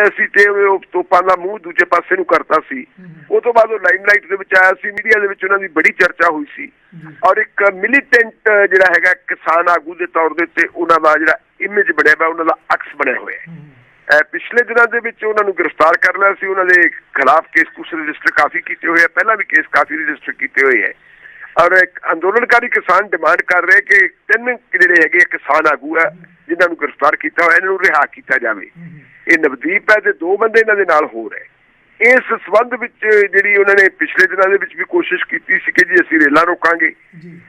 ਸੀ ਤੇ ਉਹ ਤੋਪਾਂ ਦਾ ਮੂੰਹ ਦੂਜੇ ਪਾਸੇ ਨੂੰ ਕਰਤਾ ਸੀ। ਉਹ ਤੋਂ ਬਾਅਦ ਉਹ ਲਾਈਮਲਾਈਟ ਦੇ ਵਿੱਚ ਆਇਆ ਸੀ ਮੀਡੀਆ ਦੇ ਵਿੱਚ ਉਹਨਾਂ ਦੀ ਬੜੀ ਚਰਚਾ ਹੋਈ ਸੀ। ਔਰ ਇੱਕ ਮਿਲੀਟੈਂਟ ਜਿਹੜਾ ਹੈਗਾ ਕਿਸਾਨ ਆਗੂ ਦੇ ਤੌਰ ਦੇ ਉੱਤੇ ਉਹਨਾਂ ਦਾ ਜਿਹੜਾ ਇਮੇਜ ਬਣਿਆ ਹੋਇਆ ਉਹਨਾਂ ਦਾ ਅਕਸ ਬਣਿਆ ਹੋਇਆ ਹੈ। ਪਿਛਲੇ ਦਿਨਾਂ ਦੇ ਵਿੱਚ ਉਹਨਾਂ ਨੂੰ ਗ੍ਰਿਫਤਾਰ ਕਰ ਲਿਆ ਸੀ ਉਹਨਾਂ ਦੇ ਖਿਲਾਫ ਕੇਸ ਕੁਛ ਰਜਿਸਟਰ ਕਾਫੀ ਕੀਤੇ ਹੋਏ ਆ ਪਹਿਲਾਂ ਵੀ ਕੇਸ ਕਾਫੀ ਰਜਿਸਟਰ ਕੀਤੇ ਹੋਏ ਹੈ ਔਰ ਇੱਕ ਅੰਦੋਲਨਕਾਰੀ ਕਿਸਾਨ ਡਿਮਾਂਡ ਕਰ ਰਹੇ ਕਿ ਤਿੰਨ ਜਿਹੜੇ ਹੈਗੇ ਕਿਸਾਨ ਆਗੂ ਆ ਜਿਨ੍ਹਾਂ ਨੂੰ ਗ੍ਰਿਫਤਾਰ ਕੀਤਾ ਹੋਇਆ ਇਹਨਾਂ ਨੂੰ ਰਿਹਾ ਕੀਤਾ ਜਾਵੇ। ਇਹ ਨਵਦੀਪ ਹੈ ਤੇ ਦੋ ਬੰਦੇ ਇਹਨਾਂ ਦੇ ਨਾਲ ਹੋਰ ਹੈ। ਇਸ ਸਬੰਧ ਵਿੱਚ ਜਿਹੜੀ ਉਹਨਾਂ ਨੇ ਪਿਛਲੇ ਦਿਨਾਂ ਦੇ ਵਿੱਚ ਵੀ ਕੋਸ਼ਿਸ਼ ਕੀਤੀ ਸੀ ਕਿ ਜੀ ਅਸੀਂ ਰੇਲਾਂ ਰੋਕਾਂਗੇ।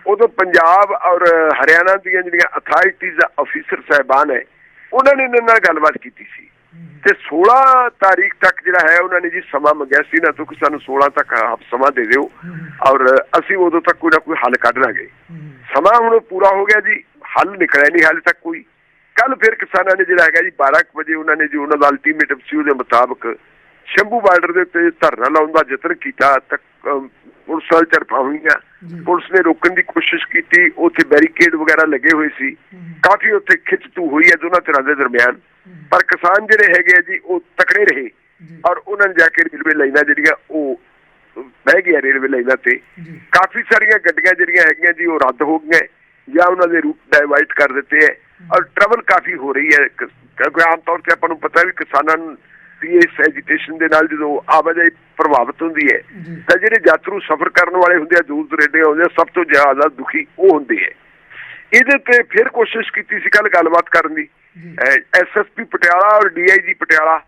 ਉਦੋਂ ਪੰਜਾਬ ਔਰ ਹਰਿਆਣਾ ਦੀਆਂ ਜਿਹੜੀਆਂ ਅਥਾਰਟੀਜ਼ ਅਫੀਸਰ ਸਾਹਿਬਾਨ ਹੈ ਉਹਨਾਂ ਨੇ ਇਹਨਾਂ ਨਾਲ ਗੱਲਬਾਤ ਕੀਤੀ ਸੀ। ਤੇ 16 ਤਾਰੀਖ ਤੱਕ ਜਿਹੜਾ ਹੈ ਉਹਨਾਂ ਨੇ ਜੀ ਸਮਾਂ ਮੰਗਿਆ ਸੀ ਨਾ ਤੋਂ ਕਿ ਸਾਨੂੰ 16 ਤੱਕ ਆਪ ਸਮਾਂ ਦੇ ਦਿਓ। ਔਰ ਅਸੀਂ ਉਦੋਂ ਤੱਕ ਕੋਈ ਨਾ ਕੋਈ ਹੱਲ ਕੱਢ ਲਾਂਗੇ। ਸਮਾਂ ਹੁਣ ਪੂਰਾ ਹੋ ਗਿਆ ਜੀ ਹੱਲ ਨਿਕਲਿਆ ਨਹੀਂ ਹਾਲੇ ਤੱਕ ਕੋਈ। ਕੱਲ ਫਿਰ ਕਿਸਾਨਾਂ ਨੇ ਜਿਹੜਾ ਹੈਗਾ ਜੀ 12 ਕੁ ਵਜੇ ਉਹਨਾਂ ਨੇ ਜੋ ਉਹਨਾਂ ਦਾ ਅਲਟੀਮੇਟਮ ਸੀ ਉਹਦੇ ਮੁਤਾਬਕ ਸ਼ੰਭੂ ਬਾਰਡਰ ਦੇ ਉੱਤੇ ਧਰਨਾ ਲਾਉਣ ਦਾ ਯਤਨ ਕੀਤਾ ਤੱਕ ਪੁਲਿਸ ਨਾਲ ਝੜਪਾਂ ਹੋਈਆਂ। ਪੁਲਿਸ ਨੇ ਰੋਕਣ ਦੀ ਕੋਸ਼ਿਸ਼ ਕੀਤੀ ਉੱਥੇ ਬੈਰੀਕੇਡ ਵਗੈਰਾ ਲੱਗੇ ਹੋਏ ਸੀ। ਕਾਫੀ ਉੱਥੇ ਖਿੱਚਤੂ ਹੋਈ ਹੈ ਦੋਨਾਂ ਧਿਰਾਂ ਦੇ ਦਰਮਿਆਨ। ਪਰ ਕਿਸਾਨ ਜਿਹੜੇ ਹੈਗੇ ਆ ਜੀ ਉਹ ਤਕੜੇ ਰਹੇ ਔਰ ਉਹਨਾਂ ਨੇ ਜਾ ਕੇ ਰੇਲਵੇ ਲਾਈਨਾਂ ਜਿਹੜੀਆਂ ਉਹ ਬਹਿ ਗਿਆ ਰੇਲਵੇ ਲਾਈਨਾਂ ਤੇ। ਕਾਫੀ ਸਾਰੀਆਂ ਗੱਡੀਆਂ ਜਿਹੜੀਆਂ ਹੈਗੀਆਂ ਜੀ ਉਹ ਰੱਦ ਹੋ ਗਈਆਂ ਜਾਂ ਉਹਨਾਂ ਦੇ ਰੂਟ ਡਾਇਵਰਟ ਕਰ ਦਿੱਤੇ ਹੈ। ਔਰ ਟਰੈਵਲ ਕਾਫੀ ਹੋ ਰਹੀ ਹੈ। ਕਿਉਂਕਿ ਆਮ ਤੌਰ ਤੇ ਆਪਾਂ ਨੂੰ ਪਤਾ ਵੀ ਕਿਸਾਨਾਂ ਨੂੰ ਇਸ ਐਜੀਟੇਸ਼ਨ ਦੇ ਨਾਲ ਜਦੋਂ ਆਵਾਜਾਈ ਪ੍ਰਭਾਵਿਤ ਹੁੰਦੀ ਹੈ ਤਾਂ ਜਿਹੜੇ ਯਾਤਰੂ ਸਫ਼ਰ ਕਰਨ ਵਾਲੇ ਹੁੰਦੇ ਆ ਦੂਰ ਦੁਰੇਡੇ ਆਉਂਦੇ ਆ ਸਭ ਤੋਂ ਜ਼ਿਆਦਾ ਦੁਖੀ ਉਹ ਹੁੰਦੇ ਆ ਇਹਦੇ ਤੇ ਫਿਰ ਕੋਸ਼ਿਸ਼ ਕੀਤੀ ਸੀ ਕੱਲ ਗੱਲਬਾਤ ਕਰਨ ਦੀ। ਐਸਐਸਪੀ ਪਟਿਆਲਾ ਔਰ ਡੀਆਈਜੀ ਪਟਿਆਲਾ।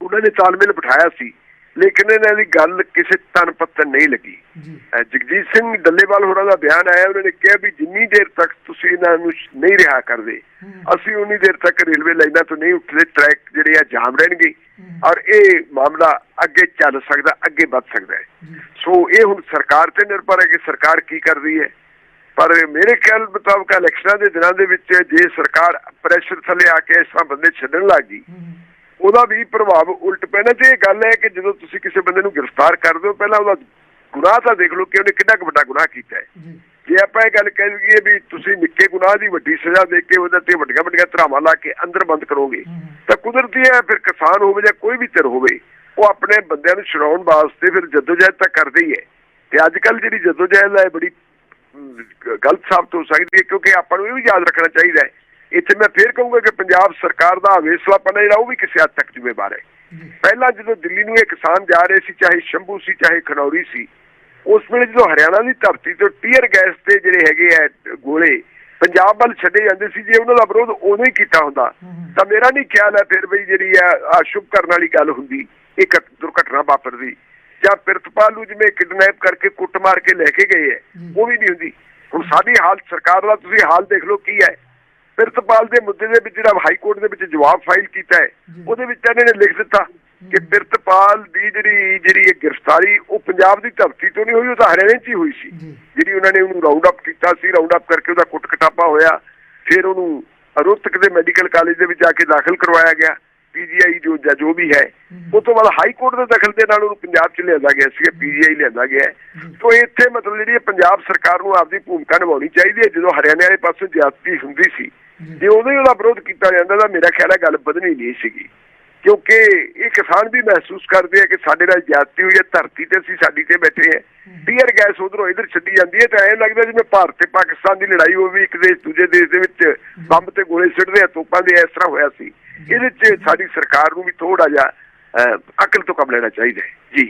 ਉਹਨਾਂ ਨੇ ਤਾਲਮੇਲ ਬਿਠਾਇਆ ਸੀ। ਲੇਕਿਨ ਇਹਨਾਂ ਦੀ ਗੱਲ ਕਿਸੇ ਤਨ ਪੱਤਨ ਨਹੀਂ ਲੱਗੀ। ਜਗਜੀਤ ਸਿੰਘ ਡੱਲੇਵਾਲ ਹੋਰਾਂ ਦਾ ਬਿਆਨ ਆਇਆ ਉਹਨਾਂ ਨੇ ਕਿਹਾ ਵੀ ਜਿੰਨੀ ਦੇਰ ਤੱਕ ਤੁਸੀਂ ਇਹਨਾਂ ਨੂੰ ਨਹੀਂ ਰਿਹਾ ਕਰਦੇ ਅਸੀਂ ਉਨੀ ਦੇਰ ਤੱਕ ਰੇਲਵੇ ਲਾਈਨਾਂ ਤੋਂ ਨਹੀਂ ਉੱਠਦੇ ਟਰੈਕ ਜਿਹੜੇ ਆ ਜਾਮ ਰਹਿਣਗੇ। ਔਰ ਇਹ ਮਾਮਲਾ ਅੱਗੇ ਚੱਲ ਸਕਦਾ ਅੱਗੇ ਵੱਧ ਸਕਦਾ ਹੈ। ਸੋ ਇਹ ਹੁਣ ਸਰਕਾਰ ਤੇ ਨਿਰਭਰ ਹੈ ਕਿ ਸਰਕਾਰ ਕੀ ਕਰਦੀ ਹੈ। ਪਰ ਮੇਰੇ ਖਿਆਲ ਮੁਤਾਬਕ ਇਲੈਕਸ਼ਨਾਂ ਦੇ ਦਿਨਾਂ ਦੇ ਵਿੱਚ ਜੇ ਸਰਕਾਰ ਪ੍ਰੈਸ਼ਰ ਥੱਲੇ ਆ ਕੇ ਇਸ ਤਰ੍ਹਾਂ ਬੰਦੇ ਛੱਡਣ ਲੱਗ ਗਈ ਉਹਦਾ ਵੀ ਪ੍ਰਭਾਵ ਉਲਟ ਪੈਣਾ। ਤੇ ਇਹ ਗੱਲ ਹੈ ਕਿ ਜਦੋਂ ਤੁਸੀਂ ਕਿਸੇ ਬੰਦੇ ਨੂੰ ਗ੍ਰਿਫਤਾਰ ਕਰਦੇ ਹੋ ਪਹਿਲਾਂ ਉਹਦਾ ਗੁਨਾਹ ਤਾਂ ਦੇਖ ਲਓ ਕਿ ਉਹਨੇ ਕਿੰਨਾ ਕੁ ਵੱਡਾ ਗੁਨਾਹ ਕੀਤਾ ਹੈ। ਜੇ। ਆਪਾਂ ਇਹ ਗੱਲ ਕਹਿ ਲਈਏ ਵੀ ਤੁਸੀਂ ਨਿੱਕੇ ਗੁਨਾਹ ਦੀ ਵੱਡੀ ਸਜ਼ਾ ਦੇ ਕੇ ਉਹਦੇ ਤੇ ਵੱਡੀਆਂ ਵੱਡੀਆਂ ਧਰਾਵਾਂ ਲਾ ਕੇ ਅੰਦਰ ਬੰਦ ਕਰੋਗੇ ਤਾਂ ਕੁਦਰਤੀ ਹੈ ਫਿਰ ਕਿਸਾਨ ਹੋਵੇ ਜਾਂ ਕੋਈ ਵੀ ਧਿਰ ਹੋਵੇ ਉਹ ਆਪਣੇ ਬੰਦਿਆਂ ਨੂੰ ਛੁਡਾਉਣ ਵਾਸਤੇ ਫਿਰ ਜਦੋਜਹਿਦ ਤਾਂ ਕਰਦੇ ਹੀ ਹੈ। ਤੇ ਅੱਜ ਕੱਲ ਜਿਹੜੀ ਜਦੋਜਹਿਦ ਹੈ ਬੜੀ ਗਲਤ ਸਾਬਤ ਹੋ ਸਕਦੀ ਹੈ ਕਿਉਂਕਿ ਆਪਾਂ ਨੂੰ ਇਹ ਵੀ ਯਾਦ ਰੱਖਣਾ ਚਾਹੀਦਾ ਹੈ। ਇੱਥੇ ਮੈਂ ਫੇਰ ਕਹੂੰਗਾ ਕਿ ਪੰਜਾਬ ਸਰਕਾਰ ਦਾ ਅਵੇਸਲਾਪਨ ਹੈ ਜਿਹੜਾ ਉਹ ਵੀ ਕਿਸੇ ਹੱਦ ਤੱਕ ਜ਼ਿੰਮੇਵਾਰ ਹੈ। ਪਹਿਲਾਂ ਜਦੋਂ ਦਿੱਲੀ ਨੂੰ ਇਹ ਕਿਸਾਨ ਜਾ ਰਹੇ ਸੀ ਚਾਹੇ ਸ਼ੰਭੂ ਸੀ ਚਾਹੇ ਖਨੌਰੀ ਸੀ ਉਸ ਵੇਲੇ ਜਦੋਂ ਹਰਿਆਣਾ ਦੀ ਧਰਤੀ ਤੋਂ ਟੀਅਰ ਗੈਸ ਤੇ ਜਿਹੜੇ ਹੈਗੇ ਆ ਗੋਲੇ ਪੰਜਾਬ ਵੱਲ ਛੱਡੇ ਜਾਂਦੇ ਸੀ ਜੇ ਉਹਨਾਂ ਦਾ ਵਿਰੋਧ ਉਦੋਂ ਹੀ ਕੀਤਾ ਹੁੰਦਾ ਤਾਂ ਮੇਰਾ ਨਹੀਂ ਖਿਆਲ ਹੈ ਫਿਰ ਵੀ ਜਿਹੜੀ ਆ ਸ਼ੁਭ ਕਰਨ ਵਾਲੀ ਗੱਲ ਹੁੰਦੀ ਇੱਕ ਦੁਰਘਟਨਾ ਵਾਪਰਦੀ। ਜਾਂ ਪ੍ਰਿਤਪਾਲ ਨੂੰ ਜਿਵੇਂ ਕਿਡਨੈਪ ਕਰਕੇ ਕੁੱਟ ਮਾਰ ਕੇ ਲੈ ਕੇ ਗਏ ਹੈ ਉਹ ਵੀ ਨਹੀਂ ਹੁੰਦੀ। ਹੁਣ ਸਾਡੀ ਹਾਲ ਸਰਕਾਰ ਦਾ ਤੁਸੀਂ ਹਾਲ ਦੇਖ ਲਓ ਕੀ ਹੈ। ਪ੍ਰਿਤਪਾਲ ਦੇ ਮੁੱਦੇ ਦੇ ਵਿੱਚ ਜਿਹੜਾ ਹਾਈ ਕੋਰਟ ਦੇ ਵਿੱਚ ਜਵਾਬ ਫਾਈਲ ਕੀਤਾ ਹੈ ਉਹਦੇ ਵਿੱਚ ਇਹਨਾਂ ਨੇ ਲਿਖ ਦਿੱਤਾ ਕਿ ਪ੍ਰਿਤਪਾਲ ਦੀ ਜਿਹੜੀ ਜਿਹੜੀ ਇਹ ਗ੍ਰਿਫਤਾਰੀ ਉਹ ਪੰਜਾਬ ਦੀ ਧਰਤੀ ਤੋਂ ਨਹੀਂ ਹੋਈ ਉਹ ਤਾਂ ਹਰਿਆਣੇ 'ਚ ਹੀ ਹੋਈ ਸੀ। ਜਿਹੜੀ ਉਹਨਾਂ ਨੇ ਉਹਨੂੰ ਰਾਉਂਡ ਅਪ ਕੀਤਾ ਸੀ ਰਾਉਂਡ ਅਪ ਕਰਕੇ ਉਹਦਾ ਕੁੱਟ ਕਟਾਪਾ ਹੋਇਆ। ਫਿਰ ਉਹਨੂੰ ਰੋਹਤਕ ਦੇ ਮੈਡੀਕਲ ਕਾਲਜ ਦੇ ਵਿੱਚ ਜਾ ਕੇ ਦਾਖਲ ਕਰਵਾਇਆ ਗਿਆ। ਪੀਜੀਆਈ ਜੋ ਜਾਂ ਜੋ ਵੀ ਹੈ ਉਸ ਤੋਂ ਬਾਅਦ ਹਾਈ ਕੋਰਟ ਦੇ ਦਖਲ ਦੇ ਨਾਲ ਉਹਨੂੰ ਪੰਜਾਬ 'ਚ ਲਿਆਂਦਾ ਗਿਆ ਸੀ ਪੀਜੀਆਈ ਲਿਆਂਦਾ ਗਿਆ। ਤੋਂ ਇੱਥੇ ਮਤਲਬ ਜਿਹੜੀ ਪੰਜਾਬ ਸਰਕਾਰ ਨੂੰ ਆਪਦੀ ਭੂਮਿਕਾ ਨਿਭਾਉਣੀ ਚਾਹੀਦੀ ਹੈ ਜਦੋਂ ਹਰਿਆਣੇ ਵਾਲੇ ਪਾਸੋਂ ਜ਼ਿਆਦਤੀ ਹੁੰਦੀ ਸੀ ਜੇ ਹੀ ਉਹਦਾ ਵਿਰੋਧ ਕੀਤਾ ਜਾਂਦਾ ਤਾਂ ਮੇਰਾ ਖਿਆਲ ਹੈ ਗੱਲ ਵਧਣੀ ਨਹੀਂ ਸੀਗੀ। ਕਿਉਂਕਿ ਇਹ ਕਿਸਾਨ ਵੀ ਮਹਿਸੂਸ ਕਰਦੇ ਆ ਕਿ ਸਾਡੇ ਨਾਲ ਜ਼ਿਆਦਤੀ ਹੋਈ ਹੈ ਧਰਤੀ ਤੇ ਅਸੀਂ ਸਾਡੀ ਤੇ ਬੈਠੇ ਹੈ। ਟੀਅਰ ਗੈਸ ਉਧਰੋਂ ਇਧਰ ਛੱਡੀ ਜਾਂਦੀ ਹੈ ਤਾਂ ਐਂ ਲੱਗਦਾ ਜਿਵੇਂ ਭਾਰਤ ਤੇ ਪਾਕਿਸਤਾਨ ਦੀ ਲੜਾਈ ਹੋਵੇ ਇੱਕ ਦੇਸ਼ ਦੂਜੇ ਦੇਸ਼ ਦੇ ਵਿੱਚ ਬੰਬ ਤੇ ਗੋਲੇ ਸਿੱਟਦੇ ਆ ਤੋਪਾਂ ਦੇ ਇਸ ਤਰ੍ਹਾਂ ਹੋਇਆ ਸੀ। ਇਹਦੇ 'ਚ ਸਾਡੀ ਸਰਕਾਰ ਨੂੰ ਵੀ ਥੋੜਾ ਜਿਹਾ ਅਹ, ਅਕਲ ਤੋਂ ਕੰਮ ਲੈਣਾ ਚਾਹੀਦਾ ਹੈ। ਜੀ।